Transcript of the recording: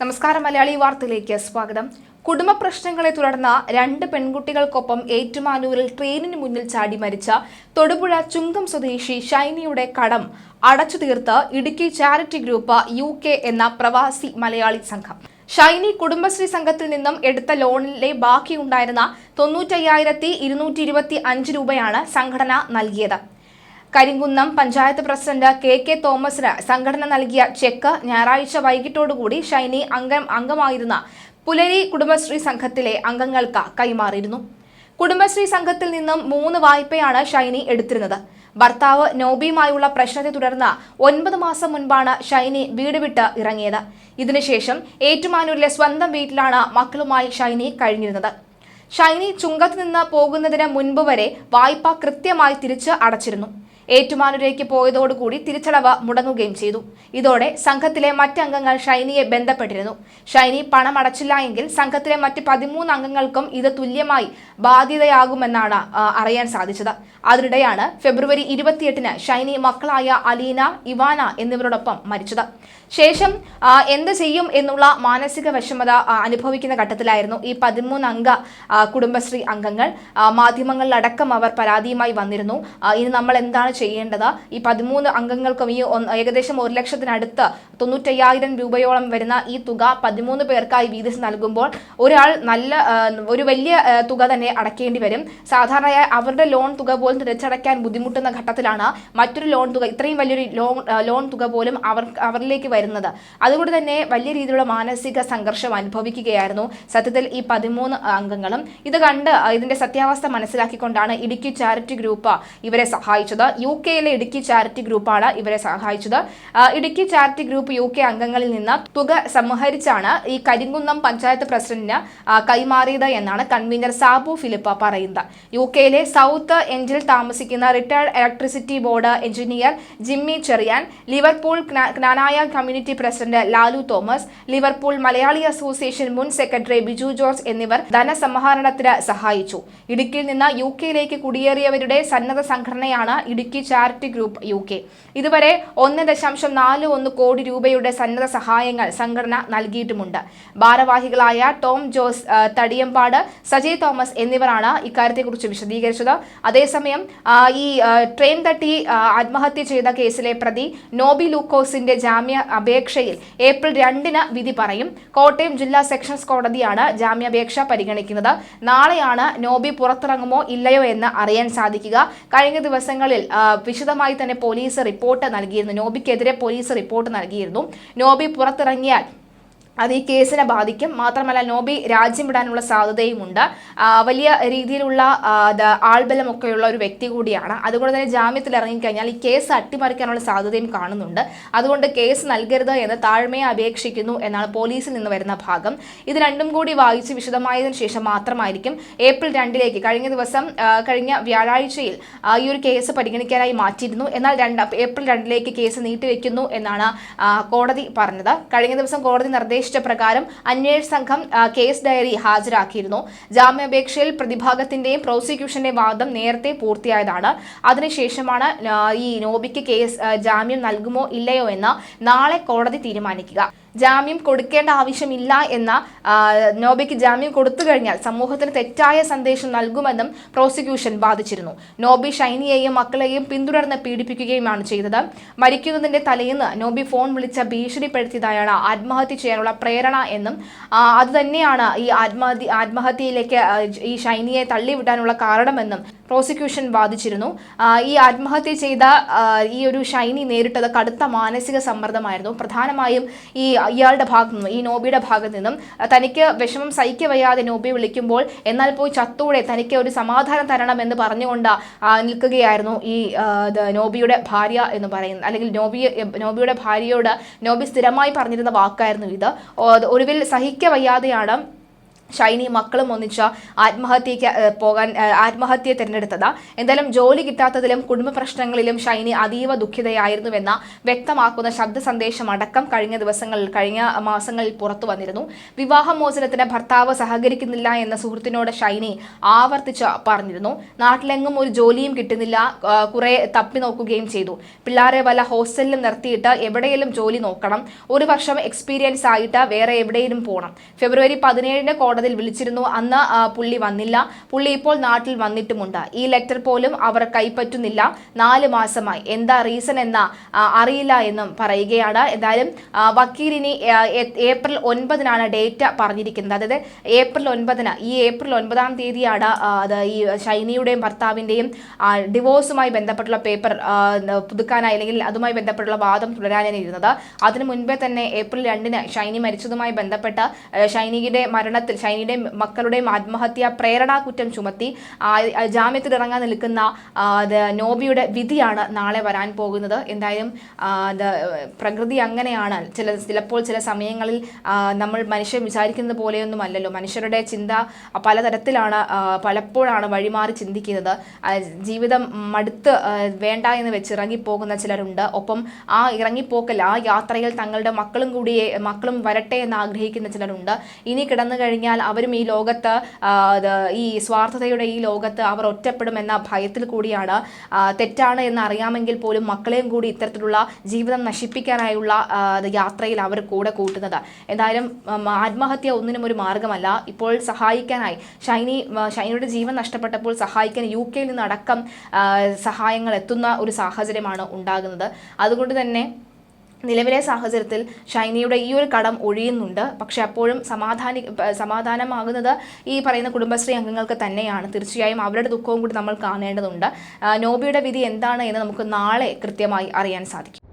നമസ്കാരം മലയാളി വാർത്തയിലേക്ക് സ്വാഗതം. കുടുംബ പ്രശ്നങ്ങളെ തുടർന്ന് രണ്ട് പെൺകുട്ടികൾക്കൊപ്പം ഏറ്റുമാനൂരിൽ ട്രെയിനിന് മുന്നിൽ ചാടി മരിച്ച തൊടുപുഴ ചുങ്കം സ്വദേശി ഷൈനിയുടെ കടം അടച്ചു തീർത്ത് ഇടുക്കി ചാരിറ്റി ഗ്രൂപ്പ് യു എന്ന പ്രവാസി മലയാളി സംഘം. ഷൈനി കുടുംബശ്രീ സംഘത്തിൽ നിന്നും എടുത്ത ലോണിലെ ബാക്കിയുണ്ടായിരുന്ന തൊണ്ണൂറ്റയ്യായിരത്തി ഇരുന്നൂറ്റി ഇരുപത്തി അഞ്ച് രൂപയാണ് സംഘടന നൽകിയത്. Karimkunnam panchayat president K K തോമസിന് സംഘടന നൽകിയ ചെക്ക് ഞായറാഴ്ച വൈകിട്ടോടുകൂടി ഷൈനി അംഗം അംഗമായിരുന്ന പുലരി കുടുംബശ്രീ സംഘത്തിലെ അംഗങ്ങൾക്ക് കൈമാറിയിരുന്നു. കുടുംബശ്രീ സംഘത്തിൽ നിന്നും മൂന്ന് വായ്പയാണ് ഷൈനി എടുത്തിരുന്നത്. ഭർത്താവ് നോബിയുമായുള്ള പ്രശ്നത്തെ തുടർന്ന് ഒൻപത് മാസം മുൻപാണ് ഷൈനി വീട് വിട്ട് ഇറങ്ങിയത്. ഇതിനുശേഷം ഏറ്റുമാനൂരിലെ സ്വന്തം വീട്ടിലാണ് മക്കളുമായി ഷൈനി കഴിഞ്ഞിരുന്നത്. ഷൈനി ചുങ്കത്ത് നിന്ന് പോകുന്നതിന് മുൻപ് വരെ വായ്പ കൃത്യമായി തിരിച്ച് അടച്ചിരുന്നു. ഏറ്റുമാനൂരേക്ക് പോയതോടുകൂടി തിരിച്ചടവ് മുടങ്ങുകയും ചെയ്തു. ഇതോടെ സംഘത്തിലെ മറ്റംഗങ്ങൾ ഷൈനിയെ ബന്ധപ്പെട്ടിരുന്നു. ഷൈനി പണം അടച്ചില്ല എങ്കിൽ സംഘത്തിലെ മറ്റ് പതിമൂന്ന് അംഗങ്ങൾക്കും ഇത് തുല്യമായി ബാധ്യതയാകുമെന്നാണ് അറിയാൻ സാധിച്ചത്. അതിനിടെയാണ് ഫെബ്രുവരി ഇരുപത്തിയെട്ടിന് ഷൈനി മക്കളായ അലീന ഇവാന എന്നിവരോടൊപ്പം മരിച്ചത്. ശേഷം എന്ത് ചെയ്യും എന്നുള്ള മാനസിക വിഷമത അനുഭവിക്കുന്ന ഘട്ടത്തിലായിരുന്നു ഈ പതിമൂന്ന് അംഗ കുടുംബശ്രീ അംഗങ്ങൾ. മാധ്യമങ്ങളിലടക്കം അവർ പരാതിയുമായി വന്നിരുന്നു. ഇനി നമ്മൾ എന്താണ് ചെയ്യേണ്ടത്? ഈ പതിമൂന്ന് അംഗങ്ങൾക്കും ഈ ഏകദേശം ഒരു ലക്ഷത്തിനടുത്ത് തൊണ്ണൂറ്റയ്യായിരം രൂപയോളം വരുന്ന ഈ തുക പതിമൂന്ന് പേർക്കായി വീതിച്ച് നൽകുമ്പോൾ ഒരാൾ നല്ല ഒരു വലിയ തുക തന്നെ അടയ്ക്കേണ്ടി വരും. സാധാരണയായി അവരുടെ ലോൺ തുക പോലും തിരിച്ചടയ്ക്കാൻ ബുദ്ധിമുട്ടുന്ന ഘട്ടത്തിലാണ് മറ്റൊരു ലോൺ തുക ഇത്രയും വലിയൊരു ലോൺ ലോൺ തുക പോലും അവർ അവരിലേക്ക് അതുകൊണ്ട് തന്നെ വലിയ രീതിയിലുള്ള മാനസിക സംഘർഷം അനുഭവിക്കുകയായിരുന്നു സത്യത്തിൽ ഈ പതിമൂന്ന് അംഗങ്ങളും. ഇത് കണ്ട് ഇതിന്റെ സത്യാവസ്ഥ മനസ്സിലാക്കിക്കൊണ്ടാണ് ഇടുക്കി ചാരിറ്റി ഗ്രൂപ്പ് ഇവരെ സഹായിച്ചത്. യു കെയിലെ ഇടുക്കി ചാരിറ്റി ഗ്രൂപ്പാണ് ഇവരെ സഹായിച്ചത്. Idukki charity group U K അംഗങ്ങളിൽ നിന്ന് തുക സംഹരിച്ചാണ് ഈ കരിങ്കുന്നം പഞ്ചായത്ത് പ്രസിഡന്റിന് കൈമാറിയത് എന്നാണ് കൺവീനർ സാബു ഫിലിപ്പ പറയുന്നത്. യു കെയിലെ സൗത്ത് എൻഡിൽ താമസിക്കുന്ന retired electricity board engineer Jimmy Cheriyan Liverpool ജ്ഞാ- Knanaya community president Lalu Thomas Liverpool Malayali association മുൻ സെക്രട്ടറി ബിജു ജോർജ് എന്നിവർ ധനസമാഹരണത്തിന് സഹായിച്ചു. ഇടുക്കിയിൽ നിന്ന് യു കെയിലേക്ക് കുടിയേറിയവരുടെ സന്നദ്ധ സംഘടനയാണ് Idukki charity group U K. ഇതുവരെ ഒന്ന് ദശാംശം നാല് ഒന്ന് കോടി രൂപയുടെ സന്നദ്ധ സഹായങ്ങൾ സംഘടന നൽകിയിട്ടുമുണ്ട്. ഭാരവാഹികളായ Tom Jose Thadiyampad Sajay Thomas എന്നിവരാണ് ഇക്കാര്യത്തെക്കുറിച്ച് വിശദീകരിച്ചത്. അതേസമയം ഈ ട്രെയിൻ തട്ടി ആത്മഹത്യ ചെയ്ത കേസിലെ പ്രതി നോബി ലൂക്കോസിന്റെ ജാമ്യ അപേക്ഷയിൽ ഏപ്രിൽ രണ്ടിന് വിധി പറയും. കോട്ടയം ജില്ലാ സെക്ഷൻസ് കോടതിയാണ് ജാമ്യാപേക്ഷ പരിഗണിക്കുന്നത്. നാളെയാണ് നോബി പുറത്തിറങ്ങുമോ ഇല്ലയോ എന്ന് അറിയാൻ സാധിക്കുക. കഴിഞ്ഞ ദിവസങ്ങളിൽ വിശദമായി തന്നെ പോലീസ് റിപ്പോർട്ട് നൽകിയിരുന്നു. നോബിക്കെതിരെ പോലീസ് റിപ്പോർട്ട് നൽകിയിരുന്നു. നോബി പുറത്തിറങ്ങിയാൽ അത് ഈ കേസിനെ ബാധിക്കും. മാത്രമല്ല നോബി രാജ്യം വിടാനുള്ള സാധ്യതയുമുണ്ട്. വലിയ രീതിയിലുള്ള ആൾബലമൊക്കെയുള്ള ഒരു വ്യക്തി കൂടിയാണ്. അതുകൊണ്ട് തന്നെ ജാമ്യത്തിൽ ഇറങ്ങിക്കഴിഞ്ഞാൽ ഈ കേസ് അട്ടിമറിക്കാനുള്ള സാധ്യതയും കാണുന്നുണ്ട്. അതുകൊണ്ട് കേസ് നൽകരുത് എന്ന് താഴ്മയെ അപേക്ഷിക്കുന്നു എന്നാണ് പോലീസിൽ നിന്ന് വരുന്ന ഭാഗം. ഇത് രണ്ടും കൂടി വായിച്ച് വിശദമായതിനു ശേഷം മാത്രമായിരിക്കും ഏപ്രിൽ രണ്ടിലേക്ക് കഴിഞ്ഞ ദിവസം കഴിഞ്ഞ വ്യാഴാഴ്ചയിൽ ഈ ഒരു കേസ് പരിഗണിക്കാനായി മാറ്റിയിരുന്നു. എന്നാൽ രണ്ട് ഏപ്രിൽ രണ്ടിലേക്ക് കേസ് നീട്ടിവെക്കുന്നു എന്നാണ് കോടതി പറഞ്ഞത്. കഴിഞ്ഞ ദിവസം കോടതി നിർദ്ദേശിച്ച പ്രകാരം അന്വേഷണ സംഘം കേസ് ഡയറി ഹാജരാക്കിയിരുന്നു. ജാമ്യാപേക്ഷയിൽ പ്രതിഭാഗത്തിന്റെയും പ്രോസിക്യൂഷന്റെയും വാദം നേരത്തെ പൂർത്തിയായതാണ്. അതിനുശേഷമാണ് ഈ നോബിക്ക് കേസ് ജാമ്യം നൽകുമോ ഇല്ലയോ എന്ന് നാളെ കോടതി തീരുമാനിക്കുക. ജാമ്യം കൊടുക്കേണ്ട ആവശ്യമില്ല എന്ന നോബയ്ക്ക് ജാമ്യം കൊടുത്തു കഴിഞ്ഞാൽ സമൂഹത്തിന് തെറ്റായ സന്ദേശം നൽകുമെന്നും പ്രോസിക്യൂഷൻ വാദിച്ചിരുന്നു. നോബി ഷൈനിയെയും മക്കളെയും പിന്തുടർന്ന് പീഡിപ്പിക്കുകയുമാണ് ചെയ്തത്. മരിക്കുന്നതിന്റെ തലേന്ന് നോബി ഫോൺ വിളിച്ച ഭീഷണിപ്പെടുത്തിയതായാണ് ആത്മഹത്യ ചെയ്യാനുള്ള പ്രേരണ എന്നും അതുതന്നെയാണ് ഈ ആത്മഹത്യ ആത്മഹത്യയിലേക്ക് ഈ ഷൈനിയെ തള്ളിവിടാനുള്ള കാരണമെന്നും പ്രോസിക്യൂഷൻ വാദിച്ചിരുന്നു. ഈ ആത്മഹത്യ ചെയ്ത ഈ ഒരു ഷൈനി നേരിട്ടത് കടുത്ത മാനസിക സമ്മർദ്ദമായിരുന്നു. പ്രധാനമായും ഈ ഇയാളുടെ ഭാഗത്തു നിന്നും ഈ നോബിയുടെ ഭാഗത്തു നിന്നും തനിക്ക് വിഷമം സഹിക്കവയ്യാതെ നോബി വിളിക്കുമ്പോൾ എന്നാൽ പോയി ചത്തൂടെ തനിക്ക് ഒരു സമാധാനം തരണം എന്ന് പറഞ്ഞുകൊണ്ട് നിൽക്കുകയായിരുന്നു ഈ നോബിയുടെ ഭാര്യ എന്ന് പറയുന്നത്. അല്ലെങ്കിൽ നോബി നോബിയുടെ ഭാര്യയോട് നോബി സ്ഥിരമായി പറഞ്ഞിരുന്ന വാക്കായിരുന്നു ഇത്. ഒടുവിൽ സഹിക്കവയ്യാതെയാണ് ഷൈനി മക്കളും ഒന്നിച്ച് ആത്മഹത്യക്ക് പോകാൻ ആത്മഹത്യ തിരഞ്ഞെടുത്തത്. എന്തായാലും ജോലി കിട്ടാത്തതിലും കുടുംബ പ്രശ്നങ്ങളിലും ഷൈനി അതീവ ദുഃഖിതയായിരുന്നുവെന്ന വ്യക്തമാക്കുന്ന ശബ്ദ സന്ദേശം അടക്കം കഴിഞ്ഞ ദിവസങ്ങളിൽ കഴിഞ്ഞ മാസങ്ങളിൽ പുറത്തു വന്നിരുന്നു. വിവാഹമോചനത്തിന് ഭർത്താവ് സഹകരിക്കുന്നില്ല എന്ന സുഹൃത്തിനോട് ഷൈനി ആവർത്തിച്ച് പറഞ്ഞിരുന്നു. നാട്ടിലെങ്ങും ഒരു ജോലിയും കിട്ടുന്നില്ല കുറെ തപ്പി നോക്കുകയും ചെയ്തു. പിള്ളേരെ വല്ല ഹോസ്റ്റലിലും നിർത്തിയിട്ട് എവിടെയെങ്കിലും ജോലി നോക്കണം. ഒരു വർഷം എക്സ്പീരിയൻസ് ആയിട്ട് വേറെ എവിടെയെങ്കിലും പോകണം ഫെബ്രുവരി പതിനേഴിന് കോടതിയിൽ വിളിച്ചിരുന്നു. അന്ന് പുള്ളി വന്നില്ല. പുള്ളി ഇപ്പോൾ നാട്ടിൽ വന്നിട്ടുമുണ്ട്. ഈ ലെറ്റർ പോലും അവർ കൈപ്പറ്റുന്നില്ല. നാല് മാസമായി. എന്താ റീസൺ എന്ന അറിയില്ല എന്നും പറയുകയാണ്. എന്തായാലും വക്കീലിനി ഏപ്രിൽ ഒൻപതിനാണ് ഡേറ്റ് പറഞ്ഞിരിക്കുന്നത്. അതായത് ഏപ്രിൽ ഒൻപതിന് ഈ ഏപ്രിൽ ഒൻപതാം തീയതിയാണ് അത് ഈ ഷൈനിയുടെയും ഭർത്താവിന്റെയും ഡിവോഴ്സുമായി ബന്ധപ്പെട്ടുള്ള പേപ്പർ പുതുക്കാനായി അല്ലെങ്കിൽ അതുമായി ബന്ധപ്പെട്ടുള്ള വാദം തുടരാനായി ഇരുന്നത് അതിനു മുൻപേ തന്നെ ഏപ്രിൽ രണ്ടിന് ഷൈനി മരിച്ചതുമായി ബന്ധപ്പെട്ട് ഷൈനിയുടെ മരണത്തിൽ ഷൈനിയുടെയും മക്കളുടെയും ആത്മഹത്യ പ്രേരണാ കുറ്റം ചുമത്തി ജാമ്യത്തിലിറങ്ങാൻ നിൽക്കുന്ന നോബിയുടെ വിധിയാണ് നാളെ വരാൻ പോകുന്നത്. എന്തായാലും പ്രകൃതി അങ്ങനെയാണ്. ചില ചിലപ്പോൾ ചില സമയങ്ങളിൽ നമ്മൾ മനുഷ്യൻ വിചാരിക്കുന്നത് പോലെയൊന്നും അല്ലല്ലോ. മനുഷ്യരുടെ ചിന്ത പലതരത്തിലാണ് പലപ്പോഴാണ് വഴിമാറി ചിന്തിക്കുന്നത്. ജീവിതം മടുത്ത് വേണ്ട എന്ന് വെച്ച് ഇറങ്ങിപ്പോകുന്ന ചിലരുണ്ട്. ഒപ്പം ആ ഇറങ്ങിപ്പോക്കൽ ആ യാത്രയിൽ തങ്ങളുടെ മക്കളും കൂടിയേ മക്കളും വരട്ടെ എന്ന് ആഗ്രഹിക്കുന്ന ചിലരുണ്ട്. ഇനി കിടന്നു കഴിഞ്ഞാൽ അവരും ഈ ലോകത്ത് ഈ സ്വാർത്ഥതയുടെ ഈ ലോകത്ത് അവർ ഒറ്റപ്പെടുമെന്ന ഭയത്തിൽ കൂടിയാണ്. തെറ്റാണ് എന്ന് അറിയാമെങ്കിൽ പോലും മക്കളെയും കൂടി ഇത്തരത്തിലുള്ള ജീവിതം നശിപ്പിക്കാനായുള്ള യാത്രയിൽ അവർ കൂടെ കൂട്ടുന്നത്. എന്തായാലും ആത്മഹത്യ ഒന്നിനും ഒരു മാർഗമല്ല ഇപ്പോൾ സഹായിക്കാനായി ഷൈനി ഷൈനിയുടെ ജീവൻ നഷ്ടപ്പെട്ടപ്പോൾ സഹായിക്കാൻ യു കെയിൽ നിന്നടക്കം സഹായങ്ങൾ എത്തുന്ന ഒരു സാഹചര്യമാണ് ഉണ്ടാകുന്നത്. അതുകൊണ്ട് തന്നെ നിലവിലെ സാഹചര്യത്തിൽ ഷൈനിയുടെ ഈ ഒരു കടം ഒഴിയുന്നുണ്ട്. പക്ഷെ അപ്പോഴും സമാധാനി സമാധാനമാകുന്നത് ഈ പറയുന്ന കുടുംബശ്രീ അംഗങ്ങൾക്ക് തന്നെയാണ്. തീർച്ചയായും അവരുടെ ദുഃഖവും കൂടി നമ്മൾ കാണേണ്ടതുണ്ട്. നോബിയുടെ വിധി എന്താണ് എന്ന് നമുക്ക് നാളെ കൃത്യമായി അറിയാൻ സാധിക്കും.